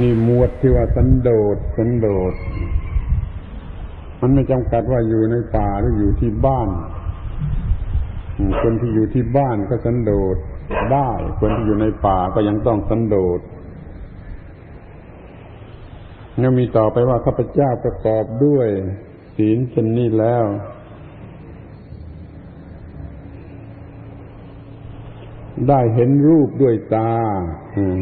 นี่หมวดที่ว่าสันโดษสันโดษมันไม่จำกัดว่าอยู่ในป่าหรืออยู่ที่บ้าน คนที่อยู่ที่บ้านก็สันโดษได้ คนที่อยู่ในป่าก็ยังต้องสันโดษแล้วมีต่อไปว่าข้าพเจ้าประกอบด้วย ศีลเช่นนี้แล้ว ได้เห็นรูปด้วยตา อืม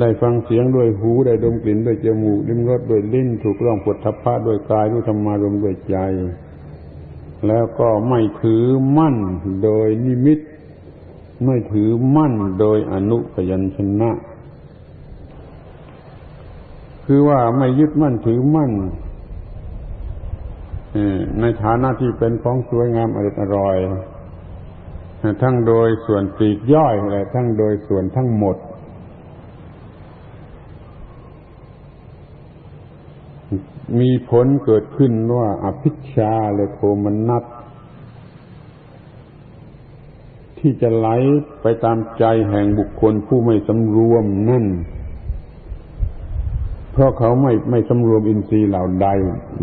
ได้ฟังเสียงด้วยหูได้ดมกลิ่นด้วยจมูกลิ้มรสด้วยลิ้น ถูกร้องปวดทัพพะด้วยกายรู้ธรรมารมด้วยใจ แล้วก็ไม่ถือมั่นโดยนิมิต ไม่ถือมั่นโดยอนุพยัญชนะ คือว่าไม่ยึดมั่นถือมั่นในฐานะที่เป็นของสวยงามอร่อยอร่อยทั้งโดยส่วนปลีกย่อยและทั้งโดยส่วนทั้งหมด มีผลเกิดขึ้นว่าอภิชาและโทมนัสที่จะไหลไปตามใจแห่งบุคคลผู้ไม่สำรวมนั่น เพราะเขาไม่ไม่สำรวมอินทรีย์เหล่าใด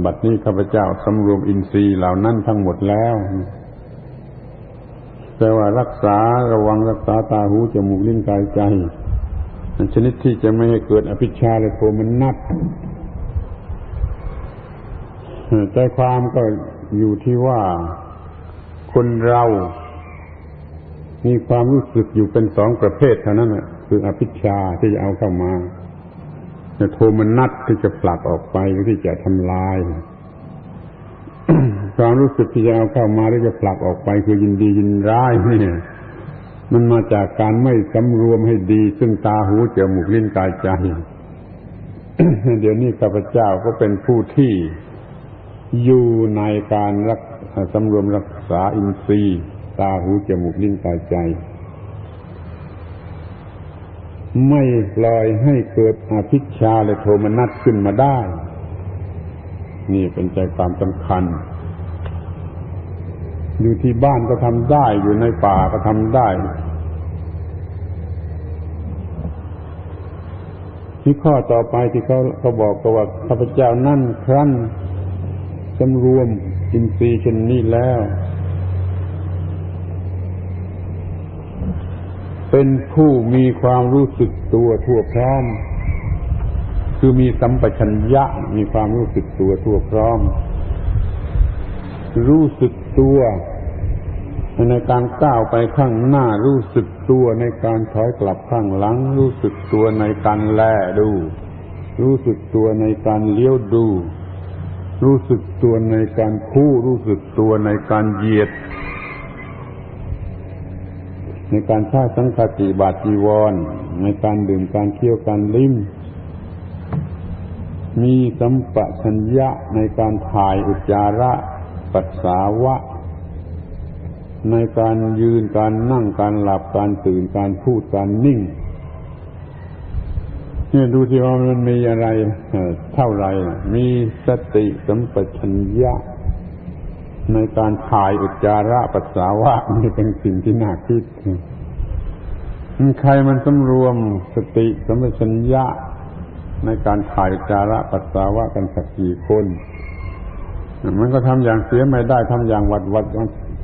บัดนี้ข้าพเจ้าสำรวมอินทรีย์เหล่านั้นทั้งหมดแล้วแต่ว่ารักษาระวังรักษาตาหูจมูกลิ้นกายใจชนิดที่จะไม่ให้เกิดอภิชาและโทมนัส ใจความก็อยู่ที่ว่า คนเรา มีความรู้สึกอยู่เป็นสองประเภทเท่านั้นแหละคืออภิชาที่จะเอาเข้ามาแต่โทมนัสที่จะผลักออกไปหรือที่จะทำลายความรู้สึกที่จะเอาเข้ามาหรือจะผลักออกไป คือยินดียินร้ายเนี่ยมันมาจากการไม่สำรวมให้ดี ซึ่งตาหูจมูกลิ้นกายใจ เดี๋ยวนี้ข้าพเจ้าก็เป็นผู้ที่ อยู่ในการรักสำรวมรักษาอินทรีย์ ตาหูจมูกลิ้นกายใจ ไม่ปล่อยให้เกิดอภิชาและโทมนัสขึ้นมาได้ นี่เป็นใจความสำคัญ อยู่ที่บ้านก็ทำได้อยู่ในป่าก็ทำได้ที่ข้อต่อไปที่เขาเขาบอกก็ว่าข้าพเจ้านั่นครั้น สำรวมอินทรีย์เช่นนี้แล้ว เป็นผู้มีความรู้สึกตัวทั่วพร้อม คือมีสัมปชัญญะมีความรู้สึกตัวทั่วพร้อม รู้สึกตัวในการก้าวไปข้างหน้ารู้สึกตัวในการถอยกลับข้างหลัง รู้สึกตัวในการแลดู รู้สึกตัวในการเลี้ยวดู รู้สึกตัวในการคู่รู้สึกตัวในการเหยียด ในการท่าสังฆติบาตจีวร ในการดื่มการเคี้ยวการลิ้ม มีสัมปชัญญะในการถ่ายอุจจาระปัสสาวะ ในการยืนการนั่งการหลับการตื่นการพูดการนิ่ง เนี่ยดูที่ว่ามันมีอะไรเท่าไรมีสติสัมปชัญญะ ในการถ่ายอุจจาระปัสสาวะนี่เป็นสิ่งที่น่าคิดใครมันสำรวมสติสัมปชัญญะ ในการถ่ายอุจจาระปัสสาวะกันสักกี่คน มันก็ทำอย่างเสียไม่ได้ทำอย่างวัดวัด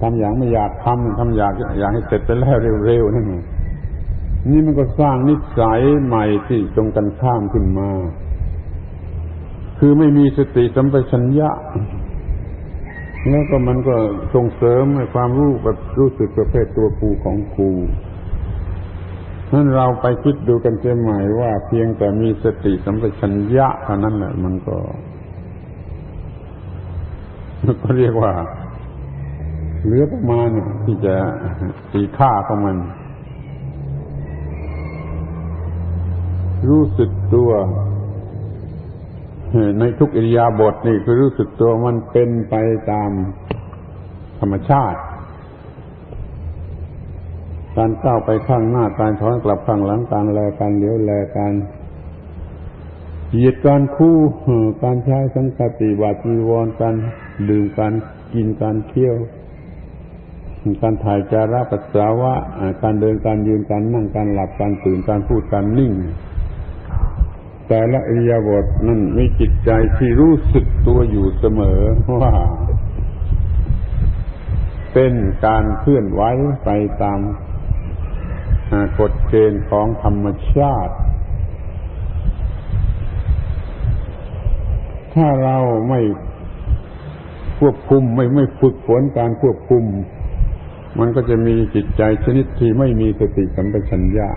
ทำอย่างไม่อยากทำทำอยากอยากให้เสร็จไปแล้วเร็วๆนั่นเอง นี่มันก็สร้างนิสัยใหม่ที่ตรงกันข้ามขึ้นมา คือไม่มีสติสัมปชัญญะ แล้วก็มันก็ส่งเสริมให้ความรู้แบบรู้สึกประเภทตัวกูของกูนั้นเราไปคิดดูกันเสียใหม่ว่าเพียงแต่มีสติสัมปชัญญะเท่านั้นแหละมันก็ก็เรียกว่าเหลือประมาณที่จะตีค่าของมัน รู้สึกตัวในทุกอิริยาบถนี่คือรู้สึกตัวมันเป็นไปตามธรรมชาติ การก้าวไปข้างหน้าการถอนกลับข้างหลังการแลการเลี้ยวแลการเหยียดการคู่การใช้สังกติบาจีวรการดื่มการกินการเที่ยว การถ่ายจาระปัสสาวะ การเดินการยืนการนั่งการหลับการตื่นการพูดการนิ่ง แต่ละอิยาบถนั่นมีจิตใจที่รู้สึกตัวอยู่เสมอว่า เป็นการเคลื่อนไหวไปตามกฎเกณฑ์ของธรรมชาติ ถ้าเราไม่ควบคุมไม่ไม่ฝึกฝนการควบคุม มันก็จะมีจิตใจชนิดที่ไม่มีสติสัมปชัญญะ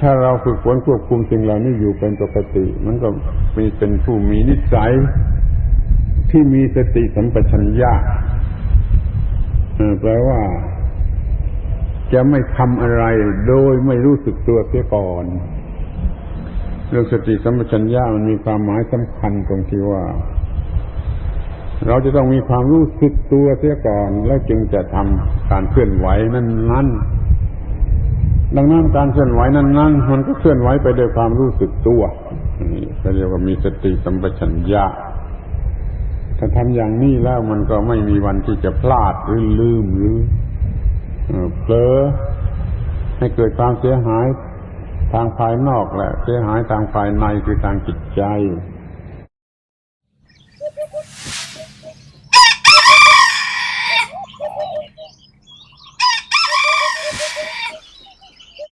ถ้าเราฝึกฝนควบคุมสิ่งเหล่านี้อยู่เป็นปกติ มันก็มีเป็นผู้มีนิสัยที่มีสติสัมปชัญญะแปลว่า จะไม่ทำอะไรโดยไม่รู้สึกตัวเสียก่อนเรื่องสติสัมปชัญญะมันมีความหมายสำคัญตรงที่ว่า เราจะต้องมีความรู้สึกตัวเสียก่อน แล้วจึงจะทำการเคลื่อนไหวนั้นๆ ดังนั้นการเคลื่อนไหวนั้นๆมันก็เคลื่อนไหวไปด้วยความรู้สึกตัวนี่ก็เรียกว่ามีสติสัมปชัญญะถ้าทำอย่างนี้แล้วมันก็ไม่มีวันที่จะพลาดหรือลืมหรือเอ่อเผลอให้เกิดความเสียหายทางภายนอกและเสียหายทางภายในคือทางจิตใจ